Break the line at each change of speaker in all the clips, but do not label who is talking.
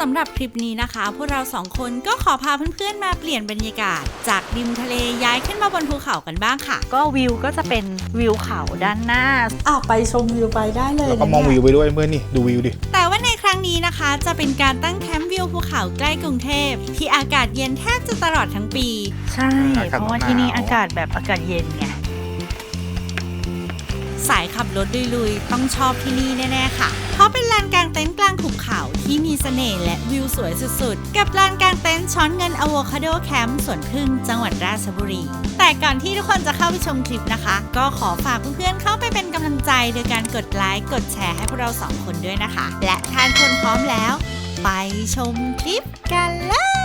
สำหรับคลิปนี้นะคะ พวกเราสองคนก็ขอพาเพื่อนๆมาเปลี่ยนบรรยากาศ จากริมทะเลย้ายขึ้นมาบนภูเขากันบ้างค่ะ
ก็วิวก็จะเป็นวิวเขาด้านหน้า
อ้าวไปชมวิวไปได้เลย
แล้วก็มองวิวไปด้วยเพื่อนนี่ดูวิวดิ
แต่ว่าในครั้งนี้นะคะจะเป็นการตั้งแคมป์วิวภูเขาใกล้กรุงเทพ ที่อากาศเย็นแทบจะตลอดทั้งปี
ใช่ เพราะว่าที่นี่อากาศแบบอากาศเย็นไง
สาย ขับรถลุยๆ ต้องชอบที่นี่แน่ๆค่ะ เพราะเป็นลานกลางเต็นท์กลางหุบเขาที่มีเสน่ห์และวิวสวยสุดๆ กับลานกลางเต็นท์ช้อนเงินอะโวคาโดแคมป์สวนพึ่งจังหวัดราชบุรี แต่ก่อนที่ทุกคนจะเข้าไปชมคลิปนะคะ ก็ขอฝากเพื่อนๆเข้าไปเป็นกำลังใจโดยการกดไลค์กดแชร์ให้พวกเราสองคนด้วยนะคะ และทานคนพร้อมแล้ว ไปชมคลิปกันเลย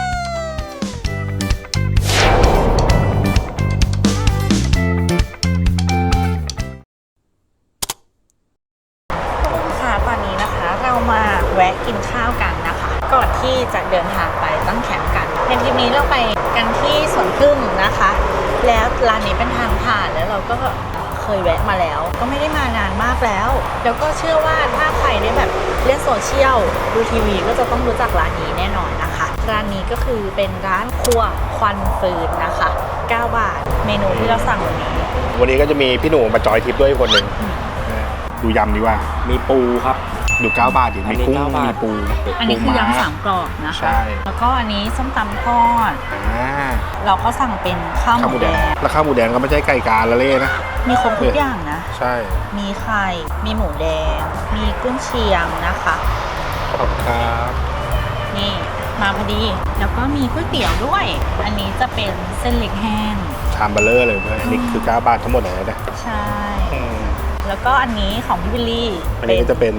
ดูทีวีก็จะต้องรู้จักร้านนี้แน่นอนนะคะ ร้านนี้ก็คือเป็นร้านครัวควันฟืนนะคะ 9 บาท เมนูที่เราสั่งวันนี้
วันนี้ก็จะมีพี่หนูมาจอยทริปด้วยคนหนึ่งดูยำดีกว่า
มีปูครับ
ดู9บาทดิ
อัน
มี
นี้
กุ้ง
9บาท
มีปู
อันนี้
ปู
คือ
ม้
ยำสามกรอบนะคะ
ใช่
แล้วก็อันนี้ส้มตำทอด
อ่า
เราก็สั่งเป็นข้าวห
ข้าวห
มู
มู
แด
แดง
ง
แล้วข้าวหมูแดงก็ไม่ใช่ไก่กาละเล่นะ
มีครบทุกอย่างนะ
ใช่
มีไข่ มีหมูแดง มีกุ้นเชียงนะคะ
ขอบคุณครับ
นี่มาพอดี แล้วก็มีก๋วยเตี๋ยวด้วย อันนี้จะเป็นเส้นเล็กแห้ง
ชามเบลเลอร์เลยเพื่อนอันนี้คือ 9 บาททั้งหมดเลยนะ
ใช่
อืม
แล้วก็อันนี้ของพี่วิลลี่
อันนี้ก็จะเป็น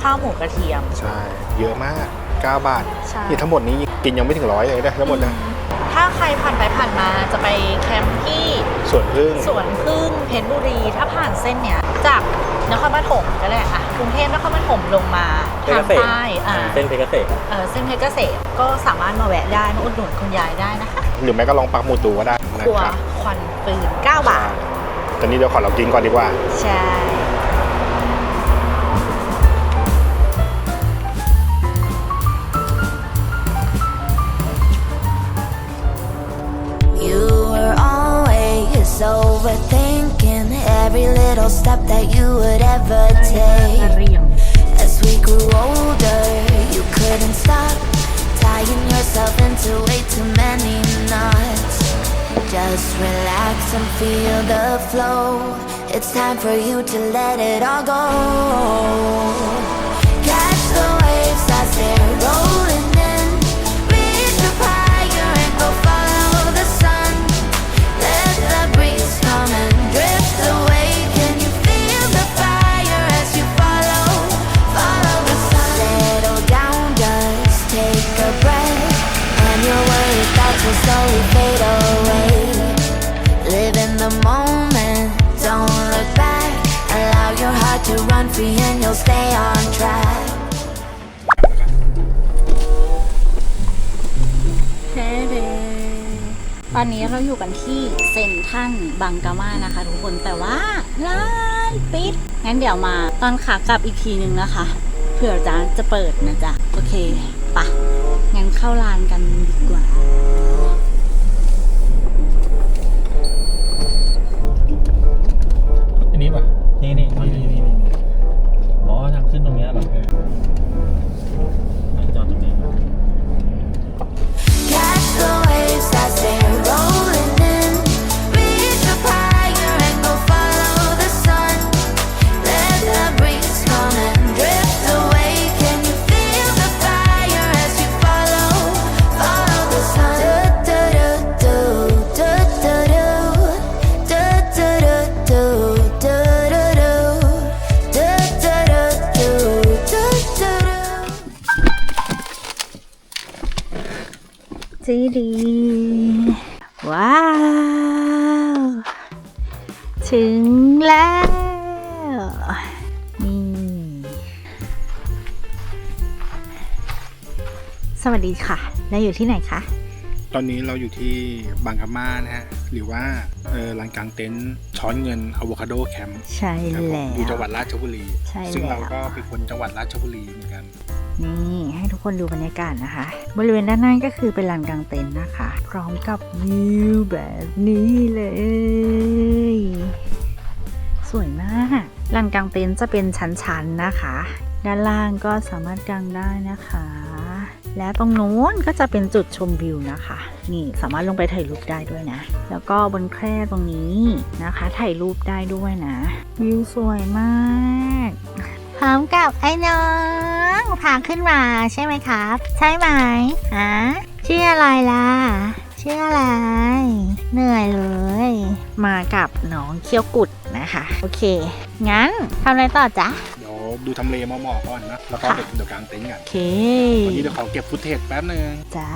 ข้าวหมูกระเทียม
ใช่เยอะมาก 9 บาท
ใช่
นี่ทั้งหมดนี้กินยังไม่ถึงร้อยเลยนะทั้งหมดนะ
ถ้าใครผ่านไปผ่านมาจะไปแคมป์ที่
ส่วนพึ่ง
สวนพึ่งเพชรบุรี ถ้าผ่านเส้นเนี้ยจากนครปฐมก็ได้อะ กรุงเทพนครปฐมลงมา
เพช
ทารง
เกษม
ใต้อ่า
เส้นเพชรเกษม
เออเส้นเพชรเกษมก็สามารถมาแวะได้มาอุดหนุนคุณยายได้นะคะ
หรือแม้ก็ลองปักหมุดดูก็ได้นะ
ครัว
ครับ
ควันปืน 9 บาท
ตอนนี้เดี๋ยวขอเรากินก่อนดีกว่า
ใช่
overthinking every little step that you would ever take. As we grew older, you couldn't stop tying yourself into way too many knots. Just relax and feel the flow. It's time for you to let it all go. Catch the waves as they're rolling. Hard to run free and you'll stay on track.
ตอนนี้เราอยู่กันที่เซนทรันบังกามานะคะทุกคนแต่ว่าร้านปิด งั้นเดี๋ยวมาตอนขากลับอีกทีนึงนะคะเผื่อร้านจะเปิดนะจ๊ะ โอเคปะงั้นเข้าร้านกันดีกว่า
ดี
ว้าว ถึงแล้ว นี่ สวัสดีค่ะ แล้วอยู่ที่ไหนคะ
ตอนนี้เราอยู่ที่บางกะมานะฮะ หรือว่าเออลานกลางเต็นท์ช้อนเงินอะโวคาโดแคมป์
ใช่
ครับผม
แล้ว
อยู่จังหวัดราชบุรี
ใช่
ซึ่งเรา
แล้ว
ก็เป็นคนจังหวัดราชบุรีเหมือนกัน
นี่ให้ทุกคนดูบรรยากาศนะคะ บริเวณด้านหน้าก็คือเป็นลานกลางเต็นท์นะคะ พร้อมกับวิวแบบนี้เลย สวยมากลานกลางเต็นท์จะเป็นชั้นๆนะคะ ด้านล่างก็สามารถกางได้นะคะ และตรงโน้นก็จะเป็นจุดชมวิวนะคะ นี่สามารถลงไปถ่ายรูปได้ด้วยนะ แล้วก็บนแคร่ตรงนี้นะคะถ่ายรูปได้ด้วยนะ วิวสวยมาก พร้อมกับไอ้น้องพาขึ้นมาใช่ไหมครับ ใช่ไหมฮะชื่ออะไรล่ะชื่ออะไร เหนื่อยเลย มากับน้องเคี้ยวกุดนะคะ โอเค งั้นทำอะไรต่อจ๊ะ
เดี๋ยวดูทำเลเหมาะๆก่อนนะ แล้วก็
ค่ะ
เดี๋ยวเดี๋ยวกางเต็นท์กัน
โอเค
วันนี้เดี๋ยวขอเก็บฟุตเทจแป๊บนึง
จ้า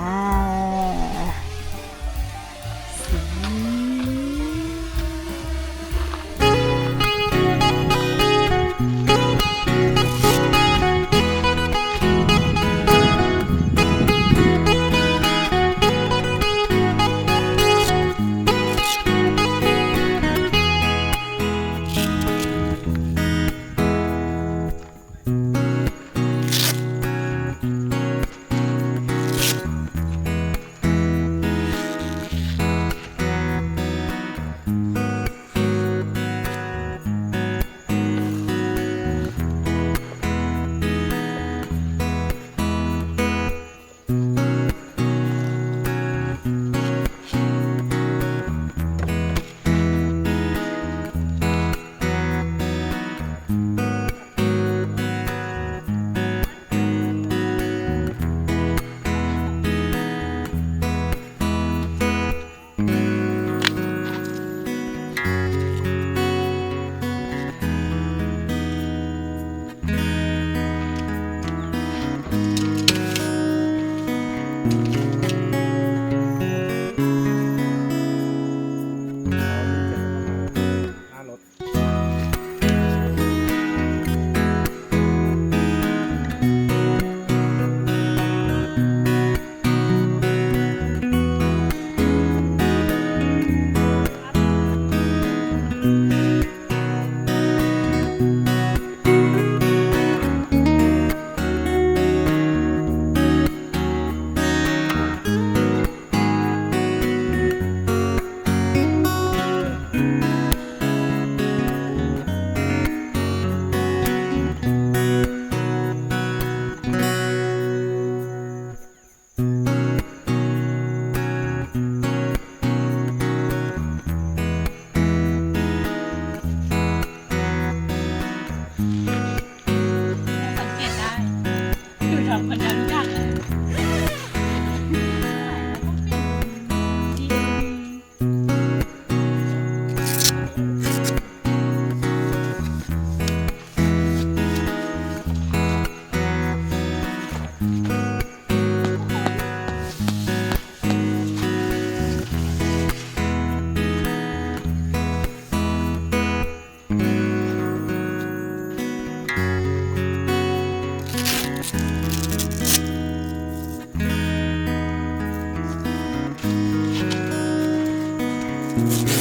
Thank you.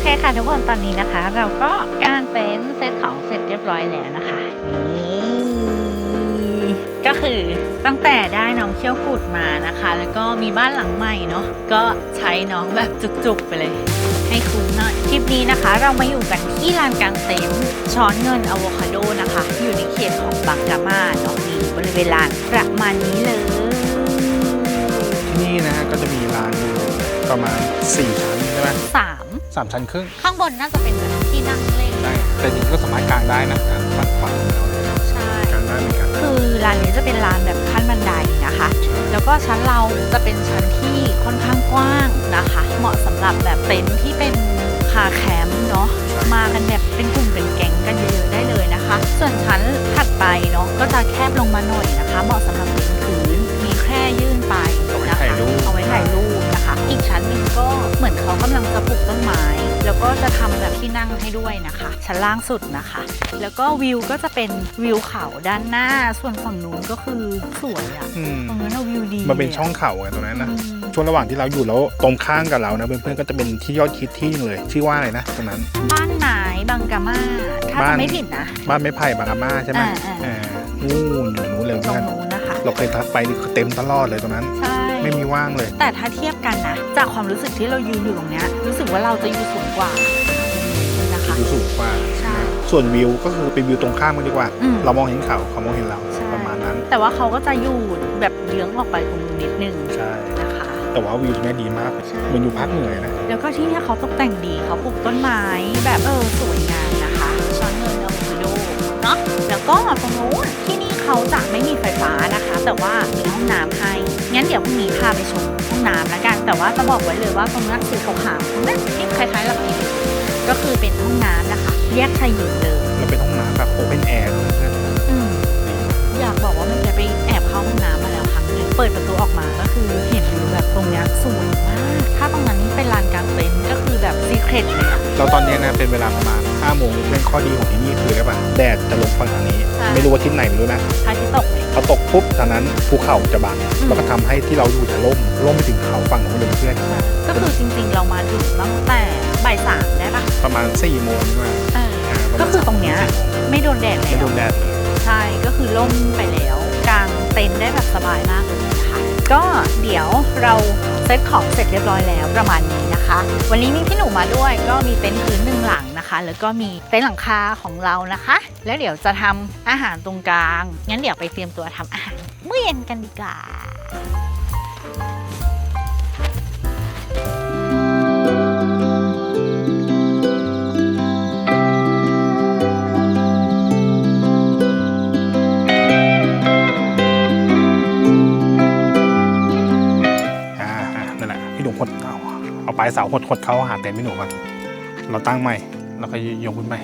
เคค่ะทุกคนตอนนี้นะคะ เราก็กางเต็นท์เซตของเสร็จเรียบร้อยแล้วนะคะนี่ก็คือตั้งแต่ได้น้องเขี้ยวกุดมานะคะ แล้วก็มีบ้านหลังใหม่เนาะก็ใช้น้องแบบจุกๆไปเลย ให้คุ้มหน่อยคลิปนี้นะคะ เรามาอยู่กันที่ลานกลางเต็นท์ช้อนเงินอะโวคาโดนะคะ อยู่ในเขตของบางกามาเนาะนี่บริเวณลานประมาณนี้เลย
ที่นี่นะฮะก็จะมีร้านอยู่ประมาณ 4 ชั้นใช่ไหม
สาม
สามชั้นครึ่ง
ข้างบนน่าจะเป็นแบบที่นั่งเล่น
ได้แต่จริงๆก็สามารถกางได้นะกางฝั่งฝั่ง
ใช่
กางได้เหมือนกัน
คือร้านนี้จะเป็นร้านแบบขั้นบันไดนะคะ แล้วก็ชั้นเราจะเป็นชั้นที่ค่อนข้างกว้างนะคะ เหมาะสำหรับแบบเต็นท์ที่เป็นคาแคมป์เนาะ มากันแบบเป็นกลุ่มเป็นแก๊งกันเยอะๆได้เลยนะคะ ส่วนชั้นถัดไปเนาะก็จะแคบลงมาหน่อยนะคะ เหมาะสำหรับเต็นท์พื้น มีแคร่ยื่นไปนะคะ เอาไว้ถ่ายรูปนะคะ อีกชั้นหนึ่งก็เหมือนเขากำลังจะปลูกต้นไม้ แล้วก็จะทำแบบที่นั่งให้ด้วยนะคะ ชั้นล่างสุดนะคะ แล้วก็วิวก็จะเป็นวิวเขาด้านหน้า ส่วนฝั่งนู้นก็คือสวยอะ
อืม
ตรงนั้นเอาวิวดี
มันเป็น
ลยะ
ช่องเขาไงตรงนั้นนะ
อืม
ช่วงระหว่างที่เราอยู่แล้วตรงข้างกับเรานะเพื่อนๆก็จะเป็นที่ยอดคิดที่หนึงเลย ชื่อว่าอะไรนะตรงนั้น
บ้านไม้บางกามาถ้า
บ้า
จะ
น
ไม่ผิดนะ
บ้านไม้ไผ่บางอาม่าใช่ไหม
อ่าอ่า
อ่านู่นอยู่นู้นเลย
ตร
เพื่
ง
อน
นู้นนะคะ
เราเคยทักไปนี่คือเต็มตลอดเลยตรงนั้น
ใช่
ไม่มีว่างเลย
แต่ถ้าเทียบกันนะ จากความรู้สึกที่เรายืนอยู่ตรงเนี้ยรู้สึกว่าเราจะอยู่สูงกว่านะคะ
ดูสูงกว่า
ใช่
ส่วนวิวก็คือเป็นวิวตรงข้ามกันดีกว่า
อืม
เรามองเห็นเขาเขามองเห็นเรา
ใช่
ประมาณนั้น
แต่ว่าเขาก็จะอยู่แบบเยื้องออกไปตรงนู้นนิดนึง
ใช่
นะคะ
แต่ว่าวิวตรงนี้ดีมากเลย
ใช่
เหมันอยู่ภาคเหนือนะ
แล้วก็ที่เนี่ยเขาตกแต่งดีเขาปลูกต้นไม้แบบเออสวยงาม นาะแล้วก็ตรงนู้นที่นี่เขาจะไม่มีไฟฟ้านะคะ แต่ว่ามีห้องน้ำให้งั้นเดี๋ยวพรุ่งนี้พาไปชมห้องน้ำแล้วกัน แต่ว่าจะบอกไว้เลยว่าตรงนั้นสีขาวๆตรงนั้นที่คล้ายๆหลักกินก็คือเป็นห้องน้ำนะคะแยกชายหญิงเลย
แล้วเป็นห้องน้ำแบบโอเพนแอร์ด้วยนะ
อืมอยากบอกว่ามันจะไป เปิดประตูออกมาก็คือเห็นวิวแบบตรงเนี้ยสวยมาก ถ้าตรงนั้นเป็นลานกลางเต็นท์ก็คือแบบซีเครตเลยอะ
เราตอนนี้นะเป็นเวลาประมาณ5โมงเรื่องข้อดีของที่นี่คืออะไรป่ะแดดจะลงฝั่งทางนี้
ใช่
ไม่รู้ว่าทิศไหนไม่รู้นะ
พระอาทิตย์ตกเลย
พอตกปุ๊บทางนั้นภูเขาจะบัง
อืม
แล้วก็ทำให้ที่เราอยู่จะล่มล่มไปถึงเขาฝั่งนู้นเลยเพื่อน
ก็คือจริงๆเรามาถึงตั้งแต่บ่ายสามได้ปะ
ประมาณ4ี่โมงใช่ไหม
เออ
อ่าประมาณ
ก็คือตรงเนี้ย ไม่โดนแดด
ไม่
แล้
โด
วน
แดดเลย
ใช่ก็คือล่มไปแล้วกาง เต็นได้แบบสบายมากเลยนะคะก็เดี๋ยวเราเซตของเสร็จเรียบร้อยแล้วประมาณนี้นะคะ วันนี้มีพี่หนูมาด้วยก็มีเต็นท์พื้นหนึ่งหลังนะคะ แล้วก็มีเต็นท์หลังคาของเรานะคะ แล้วเดี๋ยวจะทำอาหารตรงกลาง งั้นเดี๋ยวไปเตรียมตัวทำอาหารมื้อเย็นกันดีกว่า
ปลายเสาหดหดเขาหาเต็นท์พี่หนูมก่อนเราตั้งใหม่แล้วก็ยกขึ้นไป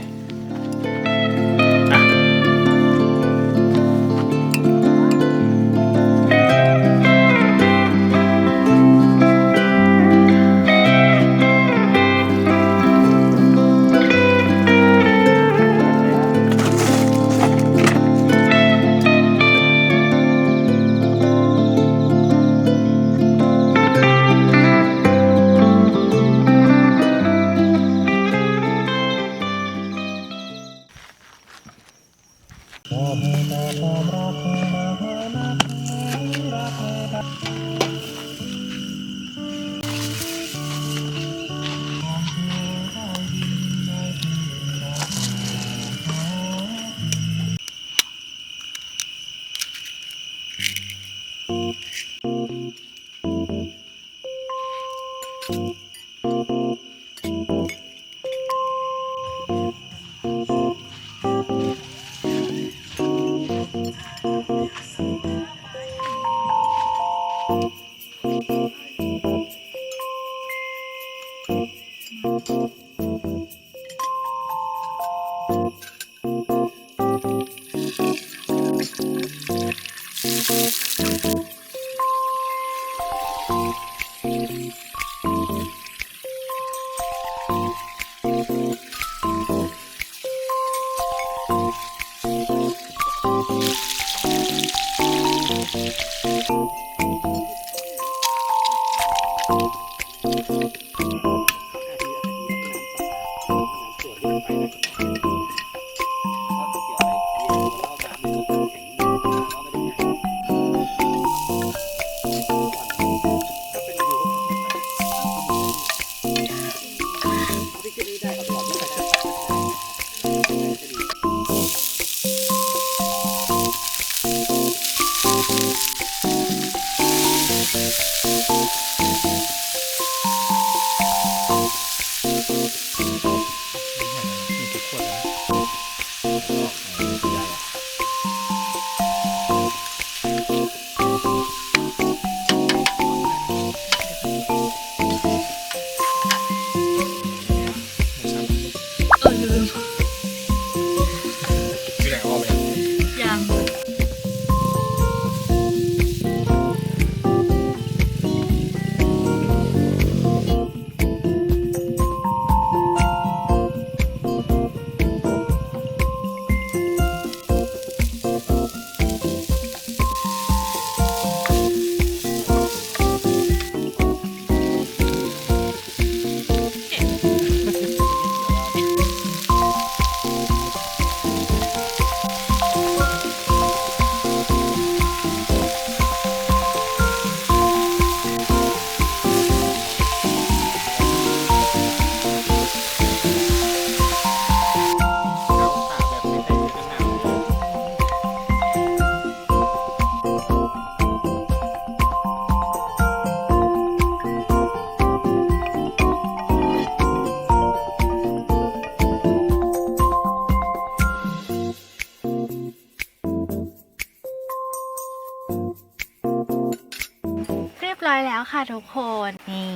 ร้อยแล้วค่ะทุกคน นี่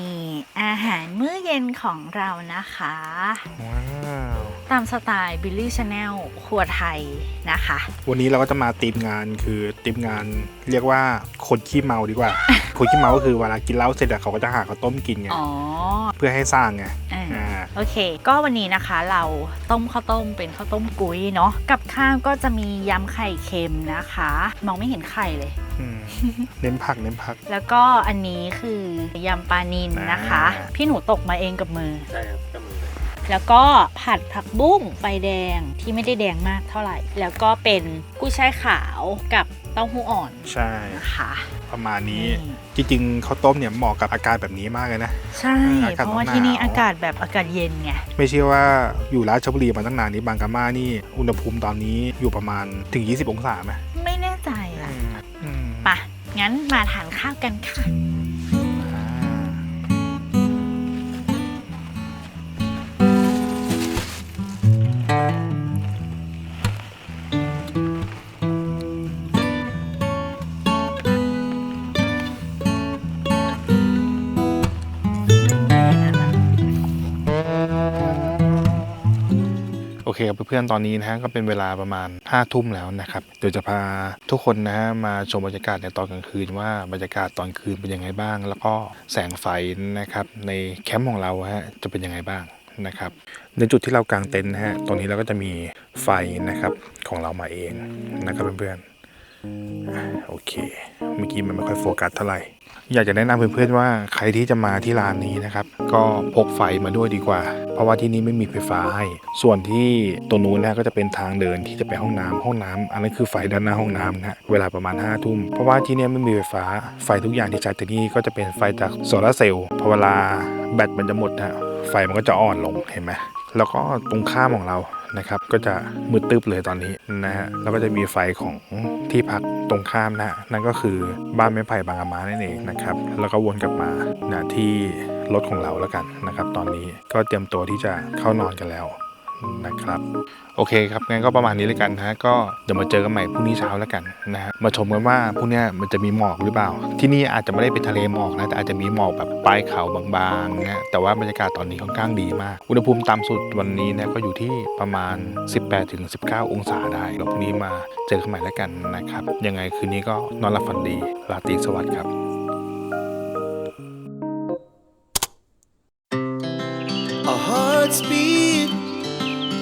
อาหารมื้อเย็นของเรานะคะ
ว้า
ตามสไตล์บิลลี่ชาแนลครัวไทยนะคะ
วันนี้เราก็จะมาทีมงานคือทีมงานเรียกว่าคนขี้เมาดีกว่า คนขี้เมาก็คือเวลากินเหล้าเสร็จอะเขาก็จะหาข้าวต้มกินไง
อ๋อ
เพื่อให้สร้างไง
อ่า
อ่า
โอเค ก็วันนี้นะคะเราต้มข้าวต้มเป็นข้าวต้มกุ้ยเนาะกับข้าวก็จะมียำไข่เค็มนะคะ มองไม่เห็นไข่เลย
อืมเน้นผักเน้นผัก
แล้วก็อันนี้คือยำปลานินนะคะ
อ่า
พี่หนูตกมาเองกับมือ
ใช่ครับก็มือเลย
แล้วก็ผัดผักบุ้งไฟแดงที่ไม่ได้แดงมากเท่าไหร่ แล้วก็เป็นกุ้ยช่ายขาวกับเต้าหู้อ่อน
ใช่
นะคะ
ประมาณนี้
นี่
จริงๆข้าวต้มเนี่ยเหมาะกับอาการแบบนี้มากเลยนะ
ใช่
อากาศ
เพราะว่า
หนาว
ที่นี่อากาศแบบอากาศเย็นไง
ไม่ใช่ว่าอยู่ราชบุรีมาตั้งนานนี้บางกะมานี่อุณหภูมิตอนนี้อยู่ประมาณถึง 20 องศาไหม
ไม่แน่ใจอะ
อืม
ปะงั้นมาทานข้าวกันค่ะ
กับเพื่อนๆตอนนี้นะฮะก็เป็นเวลาประมาณ5้าทุ่มแล้วนะครับเดี๋ยวจะพาทุกคนนะฮะมาชมบรรยากาศในตอนกลางคืนว่าบรรยากาศตอนคืนเป็นยังไงบ้าง แล้วก็แสงไฟนะครับในแคมป์ของเราฮะจะเป็นยังไงบ้างนะครับในจุดที่เรากางเต็นท์นะฮะตรงนี้เราก็จะมีไฟนะครับของเรามาเองนะครับเพื่อนๆ โอเค เมื่อกี้มันไม่ค่อยโฟกัสเท่าไหร่ อยากจะแนะนำเพื่อนๆว่าใครที่จะมาที่ร้านนี้นะครับ ก็พกไฟมาด้วยดีกว่า เพราะว่าที่นี่ไม่มีไฟฟ้าให้ ส่วนที่ตรงนู้นนะก็จะเป็นทางเดินที่จะไปห้องน้ำห้องน้ำอันนั้นคือไฟด้านหน้าห้องน้ำนะฮะเวลาประมาณ5้าทุ่มเพราะว่าที่นี่ไม่มีไฟฟ้า ไฟทุกอย่างที่ใช้ที่นี่ก็จะเป็นไฟจากโซลาร์เซลล์พอเวลาแบตมันจะหมดนะฮะไฟมันก็จะอ่อนลงเห็นไหม แล้วก็ตรงข้ามของเรานะครับก็จะมืดตึ๊บเลยตอนนี้นะฮะแล้วก็จะมีไฟของที่พักตรงข้ามนะฮะนั่นก็คือบ้านไม้ไผ่บางอามานั่นเองนะครับแล้วก็วนกลับมานะที่รถของเราแล้วกันนะครับ ตอนนี้ก็เตรียมตัวที่จะเข้านอนกันแล้ว นะครับโอเคครับงั้นก็ประมาณนี้เลยกันนะก็เดี๋ยวมาเจอกันใหม่พรุ่งนี้เช้าแล้วกันนะฮะมาชมกันว่าพรุ่งนี้มันจะมีหมอกหรือเปล่า ที่นี่อาจจะไม่ได้เป็นทะเลหมอกนะแต่อาจจะมีหมอกแบบปลายเขาบางๆนะแต่ว่าบรรยากาศตอนนี้ค่อนข้างดีมาก อุณหภูมิต่ำสุดวันนี้นะก็อยู่ที่ประมาณ 18-19 องศาได้แล้วพรุ่งนี้มาเจอกันใหม่แล้วกันนะครับยังไงคืนนี้ก็นอนหลับฝันดีราตรีสวัสดิ์ครับ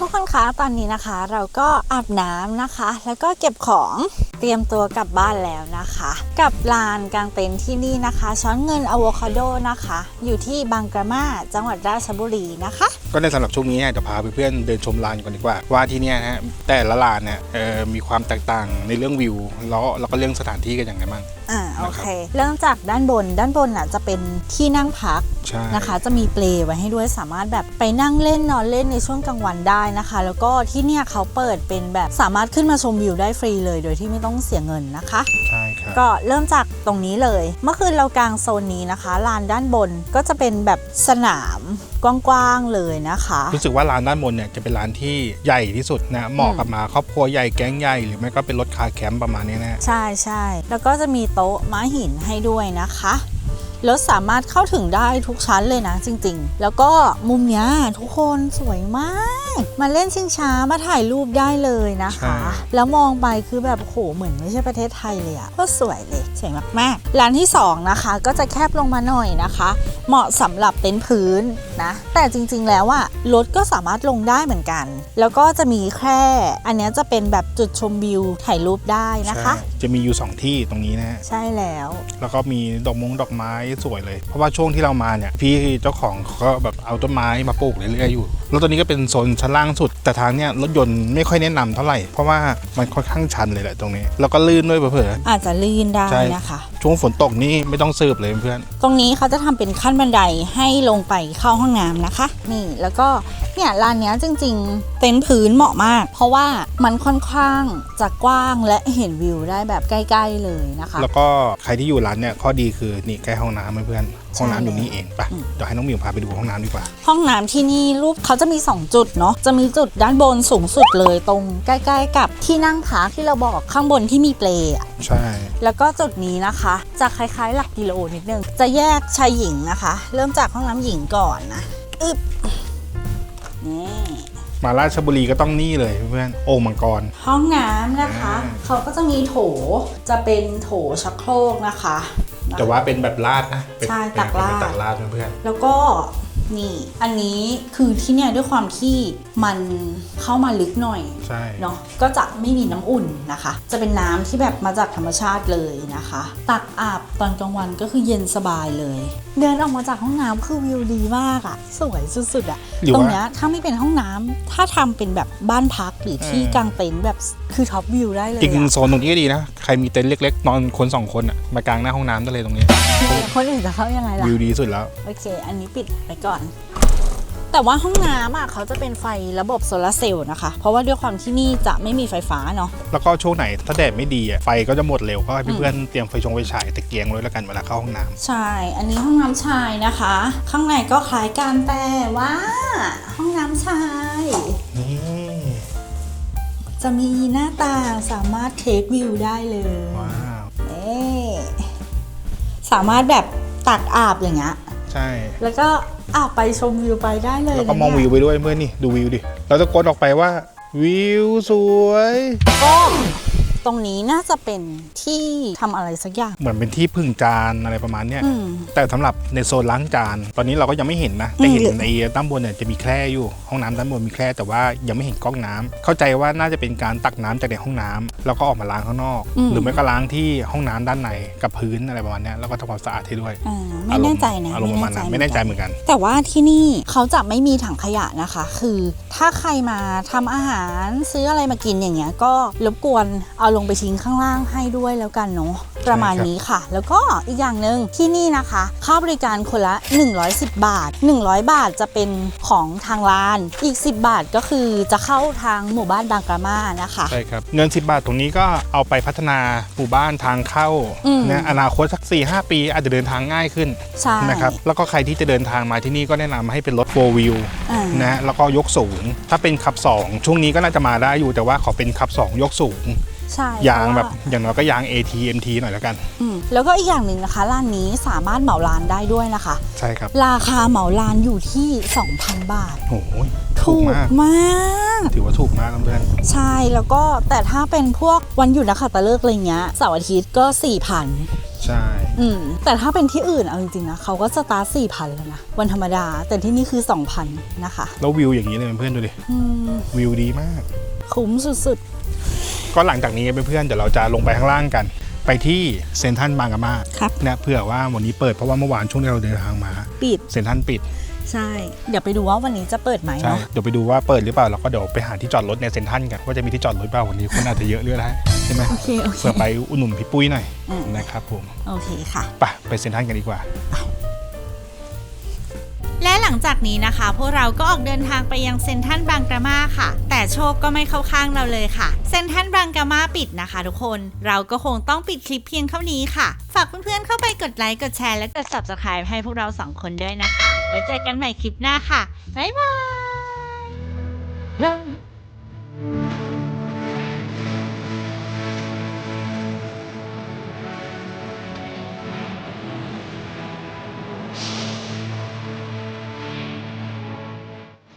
ทุกคนคะตอนนี้นะคะเราก็อาบน้ำนะคะ แล้วก็เก็บของเตรียมตัวกลับบ้านแล้วนะคะ กับลานกลางเต็นท์ที่นี่นะคะ ช้อนเงินอะโวคาโดนะคะ อยู่ที่บางกระมาจังหวัดราชบุรีนะคะ
ก็ในสำหรับช่วงนี้เนี่ยเดี๋ยวพาเพื่อนๆเดินชมลานก่อนดีกว่า ว่าที่นี่นะฮะแต่ละลานเนี่ยมีความแตกต่างในเรื่องวิวแล้วแล้วก็เรื่องสถานที่กันอย่างไรบ้าง
อ่าโอเคเริ่มจากด้านบนด้านบนน่ะจะเป็นที่นั่งพัก
ใช่
นะคะ จะมีเปลไว้ให้ด้วยสามารถแบบไปนั่งเล่นนอนเล่นในช่วงกลางวันได้นะคะ แล้วก็ที่เนี่ยเขาเปิดเป็นแบบสามารถขึ้นมาชมวิวได้ฟรีเลย โดยที่ไม่ต้องเสียเงินนะคะ
ใช่ครับ
ก็เริ่มจากตรงนี้เลย เมื่อคืนเรากางโซนนี้นะคะลานด้านบนก็จะเป็นแบบสนาม กว้างๆเลยนะคะ
รู้สึกว่าร้านด้านบนเนี่ยจะเป็นร้านที่ใหญ่ที่สุดนะเหมาะกับมาครอบครัวใหญ่แก๊งใหญ่หรือไม่ก็เป็นรถคาร์แคมป์ประมาณนี้นะ
ใช่ใช่แล้วก็จะมีโต๊ะม้าหินให้ด้วยนะคะรถสามารถเข้าถึงได้ทุกชั้นเลยนะจริง ๆ แล้วก็มุมเนี้ยทุกคนสวยมาก มาเล่นชิงช้ามาถ่ายรูปได้เลยนะคะ แล้วมองไปคือแบบโอ้โหเหมือนไม่ใช่ประเทศไทยเลยอะก็สวยเลยสวยมากๆร้านที่สองนะคะ ก็จะแคบลงมาหน่อยนะคะ เหมาะสำหรับเต็นท์พื้นนะ แต่จริงๆแล้วอะรถก็สามารถลงได้เหมือนกัน แล้วก็จะมีแคร่อันเนี้ยจะเป็นแบบจุดชมวิวถ่ายรูปได้นะคะ
ใช่จะมีอยู่ 2 ที่ตรงนี้นะฮะ
ใช่แล้ว
แล้วก็มีดอกมงดอกไม้สวยเลย เพราะว่าช่วงที่เรามาเนี่ยพี่เจ้าของเขาก็แบบเอาต้นไม้มาปลูกเรื่อยๆอยู่ แล้วตอนนี้ก็เป็นโซนชั้นล่างสุด แต่ทางเนี้ยรถยนต์ไม่ค่อยแนะนำเท่าไหร่ เพราะว่ามันค่อนข้างชันเลยแหละตรงนี้ แล้วก็ลื่นด้วยเผลอ
อาจจะลื่นได้
ใช่
นะคะ
ๆช่วงฝนตกนี่ไม่ต้องสืบเลยเพื่อน
ตรงนี้เขาจะทำเป็นขั้นบันไดให้ลงไปเข้าห้องน้ำนะคะ นี่แล้วก็ เนี่ยลานเนี้ยจริง ๆ เต็นท์พื้นเหมาะมาก เพราะว่ามันค่อนข้างจะกว้างและเห็นวิวได้แบบใกล้ ๆ เลยนะคะ
แล้วก็ใครที่อยู่ร้านเนี่ยข้อดีคือนี่ใกล้ห้องน้ำเพื่อนๆห้องน้ำอยู่นี่เองไปะเดี๋ยวให้น้องหมิวพาไปดูห้องน้ำดีกว่า
ห้องน้ำที่นี่รูปเขาจะมี 2 จุดเนาะจะมีจุดด้านบนสูงสุดเลยตรงใกล้ ๆ กับที่นั่งพักที่เราบอกข้างบนที่มีเปลอะ
ใช่
แล้วก็จุดนี้นะคะ จะคล้ายๆ หลักกิโลนิดนึง จะแยกชายหญิงนะคะ เริ่มจากห้องน้ำหญิงก่อนนะอึบ นี่
มาราชบุรีก็ต้องนี่เลยเพื่อนๆโอ่งมังกร
ห้องน้ำนะคะ
อ่า
เขาก็จะมีโถจะเป็นโถชักโครกนะคะ
แต่ว่าเป็นแบบลาดนะเป็น
ใช่
เป็น
ตักราด
เป็นตักลาดเพื่อน
แล้วก็ นี่ อันนี้คือที่เนี่ยด้วยความที่มันเข้ามาลึกหน่อย
ๆใช่
เนาะก็จะไม่มีน้ำอุ่นนะคะ จะเป็นน้ำที่แบบมาจากธรรมชาติเลยนะคะ ตักอาบตอนกลางวันก็คือเย็นสบายเลย เดินออกมาจากห้องน้ำคือวิวดีมากอะสวยสุดๆอะ
หรือ
ตรง
ว่า
เนี้ยถ้าไม่เป็นห้องน้ำถ้าทำเป็นแบบบ้านพักหรือที่
เออ
กางเต็นท์แบบคือท็อปวิวได้เลย
จริงๆ
อะ
โซนตรงนี้ก็ดีนะ ใครมีเต็นท์เล็ก ๆ นอนคนสองคนอะมากางหน้าห้องน้ำได้เลยตรงนี้
คนอื่นจะเข้ายังไงล่ะ
วิวดีสุดแล้ว
โอเค อันนี้ปิดไปก่อนแต่ว่าห้องน้ำอะเขาจะเป็นไฟระบบโซลาร์เซลล์นะคะ เพราะว่าด้วยความที่นี่จะไม่มีไฟฟ้าเนาะ
แล้วก็ช่วงไหนถ้าแดดไม่ดีอะไฟก็จะหมดเร็วก็ให้เพื่อนๆเตรียมไฟชงไฟฉายตะเกียงไว้แล้วกันเวลาเข้าห้องน้ำ
ใช่ อันนี้ห้องน้ำชายนะคะ ข้างในก็คล้ายกันแต่ว่า ห้องน้ำชาย
นี่
จะมีหน้าต่างสามารถเทควิวได้เลย
ว้าว
เอ๊สามารถแบบตักอาบอย่างเงี้ย
ใช่
แล้วก็อาบไปชมวิวไปได้เลย
แล้วก็
นะ
มอง
เนี่
วิ
ย
วไปด้วยเพื่อนนี่ดูวิวดิ เราตะโกนออกไปว่า วิวสวย
ก็ ตรงนี้น่าจะเป็นที่ทำอะไรสักอย่าง
เหมือนเป็นที่พึ่งจานอะไรประมาณเนี้ย
อืม
แต่สำหรับในโซนล้างจาน ตอนนี้เราก็ยังไม่เห็นนะแต่เห็น
อืม
ในด้านบนเนี่ยจะมีแคร่อยู่ห้องน้ำด้านบนมีแคร่แต่ว่ายังไม่เห็นก๊อกน้ำเข้าใจว่าน่าจะเป็นการตักน้ำจากในห้องน้ำแล้วก็ออกมาล้างข้างนอก
อืม
หรือไม่ก็ล้างที่ห้องน้ำด้านในกับพื้นอะไรประมาณเนี้ยแล้วก็ทำความสะอาดให้ด้วย
อ่าไม่แน่ใจนะ
อารมณ์ประมาณนั้นไม่แน่ใจเหมือนกัน
แต่ว่าที่นี่เขาจะไม่มีถังขยะนะคะ คือถ้าใครมาทำอาหารซื้ออะไรมากินอย่างเงี้ยก็รบกวนเอาลงไปทิ้งข้างล่างให้ด้วยแล้วกันเนาะประมาณนี้ค่ะ แล้วก็อีกอย่างหนึ่งที่นี่นะคะ ค่าบริการคนละ 110 บาท 100 บาทจะเป็นของทางร้าน อีก 10 บาทก็คือจะเข้าทางหมู่บ้านบางกระมานะคะ
ใช่ครับเงิน 10 บาทตรงนี้ก็เอาไปพัฒนาหมู่บ้านทางเข้า
อืม
นะอนาคตสัก 4 5 ปีอาจจะเดินทางง่ายขึ้น
ใช่
นะครับแล้วก็ใครที่จะเดินทางมาที่นี่ก็แนะนำให้เป็นรถ4 wheel
อ่า
นะแล้วก็ยกสูง ถ้าเป็นขับ 2 ช่วงนี้ก็น่าจะมาได้อยู่แต่ว่าขอเป็นขับ 2 ยกสูง
ใช่
ยาง
เพระว่
แบบอย่างน้อยก็ยาง AT MT หน่อยแล้วกัน
อืมแล้วก็อีกอย่างหนึ่งนะคะร้านนี้สามารถเหมาร้านได้ด้วยนะคะ
ใช่ครับ
ราคาเหมาร้านอยู่ที่ 2,000 บาท
โอ้โหถู
ถู
ก
ก
มาก
มาก
ถือว่าถูกมากเพื่อน
ใช่แล้วก็แต่ถ้าเป็นพวกวันหยุดนะคะตะเลิกอะไรเงี้ยเสาร์อาทิตย์ก็4,000
ใช่
อืมแต่ถ้าเป็นที่อื่นเอาจริงๆนะเขาก็สตาร์ท4,000แล้วนะวันธรรมดา แต่ที่นี่คือ 2,000 นะคะ
แล้ววิวอย่างนี้เลยเพื่อนๆดูดิ
อืม
วิวดีมาก
คุ้มสุด
ก็หลังจากนี้เพื่อนๆเดี๋ยวเราจะลงไปข้างล่างกัน ไปที่เซนทรันบางกะมา
ครับ
เนี่ยเผื่อว่าวันนี้เปิดเพราะว่าเมื่อวานช่วงที่เราเดินทางมา
ๆปิด
เซนทรันปิด
ใช่ เดี๋ยวไปดูว่าวันนี้จะเปิดไหม
ใช่
เนาะ
เดี๋ยวไปดูว่าเปิดหรือเปล่าแล้วก็เดี๋ยวไปหาที่จอดรถในเซนทรันกันว่าจะมีที่จอดรถเปล่าวันนี้คนอาจจะเยอะเรื่อยได้ใช่ไหม
โอเคโอเค
เผื่อไปอุ่นหนุนพี่ปุ้ยหน่อย
อืม
นะครับผม
โอเคค่ะ
ไปไปเซนทรันกันดีกว่า
และหลังจากนี้นะคะ พวกเราก็ออกเดินทางไปยังเซนทันบางกระมาค่ะ แต่โชคก็ไม่เข้าข้างเราเลยค่ะ เซนทันบางกระมาปิดนะคะทุกคน เราก็คงต้องปิดคลิปเพียงเท่านี้ค่ะ ฝากเพื่อนๆเข้าไปกดไลค์ กดแชร์ และกด subscribe ให้พวกเราสองคนด้วยนะคะ ไว้เจอกันใหม่คลิปหน้าค่ะ บ๊ายบาย